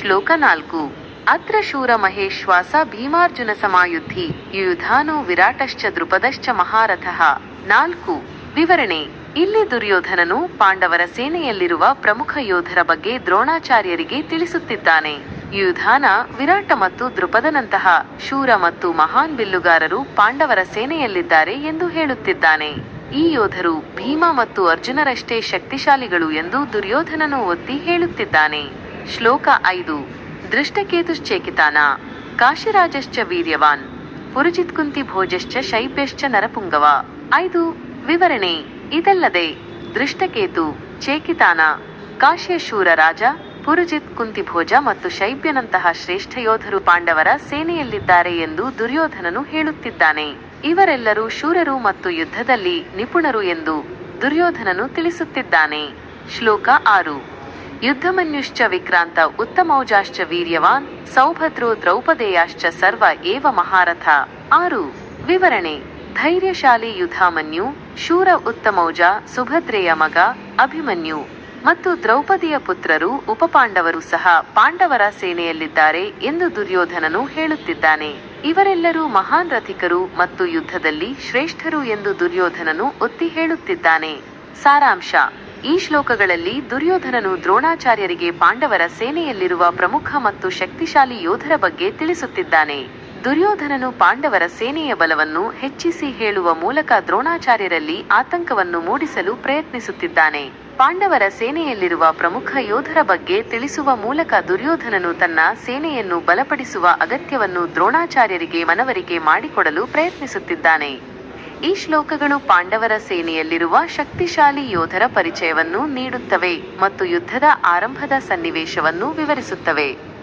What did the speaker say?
ಶ್ಲೋಕ ನಾಲ್ಕು. ಅತ್ರ ಶೂರ ಮಹೇಶ್ವಾಸ ಭೀಮಾರ್ಜುನ ಸಮಾಯುದ್ಧಿ ಯುಧಾನೋ ವಿರಾಟಶ್ಚ ದೃಪದಶ್ಚ ಮಹಾರಥಃ. ನಾಲ್ಕು. ವಿವರಣೆ. ಇಲ್ಲಿ ದುರ್ಯೋಧನನು ಪಾಂಡವರ ಸೇನೆಯಲ್ಲಿರುವ ಪ್ರಮುಖ ಯೋಧರ ಬಗ್ಗೆ ದ್ರೋಣಾಚಾರ್ಯರಿಗೆ ತಿಳಿಸುತ್ತಿದ್ದಾನೆ. ಯುಧಾನ ವಿರಾಟ ಮತ್ತು ದೃಪದನಂತಹ ಶೂರ ಮತ್ತು ಮಹಾನ್ ಬಿಲ್ಲುಗಾರರು ಪಾಂಡವರ ಸೇನೆಯಲ್ಲಿದ್ದಾರೆ ಎಂದು ಹೇಳುತ್ತಿದ್ದಾನೆ. ಈ ಯೋಧರು ಭೀಮ ಮತ್ತು ಅರ್ಜುನರಷ್ಟೇ ಶಕ್ತಿಶಾಲಿಗಳು ಎಂದು ದುರ್ಯೋಧನನು ಒತ್ತಿ ಹೇಳುತ್ತಿದ್ದಾನೆ. ಶ್ಲೋಕ ಐದು. ದೃಷ್ಟಕೇತುಶ್ಚೇಕಿತಾನ. ಕಾಶಿರಾಜಶ್ಚ ವೀರ್ಯವಾನ್. ಪುರುಜಿತ್ ಕುಂತಿ ಭೋಜಶ್ಚ ಶೈಪ್ಯಶ್ಚ ನರಪುಂಗವ. ಐದು. ವಿವರಣೆ. ಇದಲ್ಲದೆ, ದೃಷ್ಟಕೇತು, ಚೇಕಿತಾನ ಕಾಶ್ಯ ಶೂರ ರಾಜ ಪುರುಜಿತ್ ಕುಂತಿಭೋಜ ಮತ್ತು ಶೈಬ್ಯನಂತಹ ಶ್ರೇಷ್ಠ ಯೋಧರು ಪಾಂಡವರ ಸೇನೆಯಲ್ಲಿದ್ದಾರೆ ಎಂದು ದುರ್ಯೋಧನನು ಹೇಳುತ್ತಿದ್ದಾನೆ. ಇವರೆಲ್ಲರೂ ಶೂರರು ಮತ್ತು ಯುದ್ಧದಲ್ಲಿ ನಿಪುಣರು ಎಂದು ದುರ್ಯೋಧನನು ತಿಳಿಸುತ್ತಿದ್ದಾನೆ. ಶ್ಲೋಕ ಆರು. ಯುದ್ಧಮನ್ಯುಶ್ಚ ವಿಕ್ರಾಂತ ಉತ್ತಮೌಜಾಶ್ಚ ವೀರ್ಯವಾನ್, ಸೌಭದ್ರೋ ದ್ರೌಪದೇಯಾಶ್ಚ ಸರ್ವ ಏವ ಮಹಾರಥ. ಆರು, ವಿವರಣೆ. ಧೈರ್ಯಶಾಲಿ ಯುಧಾಮನ್ಯು ಶೂರ ಉತ್ತಮೌಜ, ಸುಭದ್ರೆಯ ಮಗ, ಅಭಿಮನ್ಯು. ಮತ್ತು ದ್ರೌಪದಿಯ ಪುತ್ರರು, ಉಪಪಾಂಡವರು ಸಹ ಪಾಂಡವರ ಸೇನೆಯಲ್ಲಿದ್ದಾರೆ ಎಂದು ದುರ್ಯೋಧನನು ಹೇಳುತ್ತಿದ್ದಾನೆ. ಇವರೆಲ್ಲರೂ ಮಹಾನ್ ರಥಿಕರು ಮತ್ತು ಯುದ್ಧದಲ್ಲಿ ಶ್ರೇಷ್ಠರು ಎಂದು ದುರ್ಯೋಧನನು ಒತ್ತಿ ಹೇಳುತ್ತಿದ್ದಾನೆ. ಸಾರಾಂಶ. ಈ ಶ್ಲೋಕಗಳಲ್ಲಿ ದುರ್ಯೋಧನನು ದ್ರೋಣಾಚಾರ್ಯರಿಗೆ ಪಾಂಡವರ ಸೇನೆಯಲ್ಲಿರುವ ಪ್ರಮುಖ ಮತ್ತು ಶಕ್ತಿಶಾಲಿ ಯೋಧರ ಬಗ್ಗೆ ತಿಳಿಸುತ್ತಿದ್ದಾನೆ. ದುರ್ಯೋಧನನು ಪಾಂಡವರ ಸೇನೆಯ ಬಲವನ್ನು ಹೆಚ್ಚಿಸಿ ಹೇಳುವ ಮೂಲಕ ದ್ರೋಣಾಚಾರ್ಯರಲ್ಲಿ ಆತಂಕವನ್ನು ಮೂಡಿಸಲು ಪ್ರಯತ್ನಿಸುತ್ತಿದ್ದಾನೆ. ಪಾಂಡವರ ಸೇನೆಯಲ್ಲಿರುವ ಪ್ರಮುಖ ಯೋಧರ ಬಗ್ಗೆ ತಿಳಿಸುವ ಮೂಲಕ ದುರ್ಯೋಧನನು ತನ್ನ ಸೇನೆಯನ್ನು ಬಲಪಡಿಸುವ ಅಗತ್ಯವನ್ನು ದ್ರೋಣಾಚಾರ್ಯರಿಗೆ ಮನವರಿಕೆ ಮಾಡಿಕೊಡಲು ಪ್ರಯತ್ನಿಸುತ್ತಿದ್ದಾನೆ. ಈ ಶ್ಲೋಕಗಳು ಪಾಂಡವರ ಸೇನೆಯಲ್ಲಿರುವ ಶಕ್ತಿಶಾಲಿ ಯೋಧರ ಪರಿಚಯವನ್ನು ನೀಡುತ್ತವೆ ಮತ್ತು ಯುದ್ಧದ ಆರಂಭದ ಸನ್ನಿವೇಶವನ್ನು ವಿವರಿಸುತ್ತವೆ.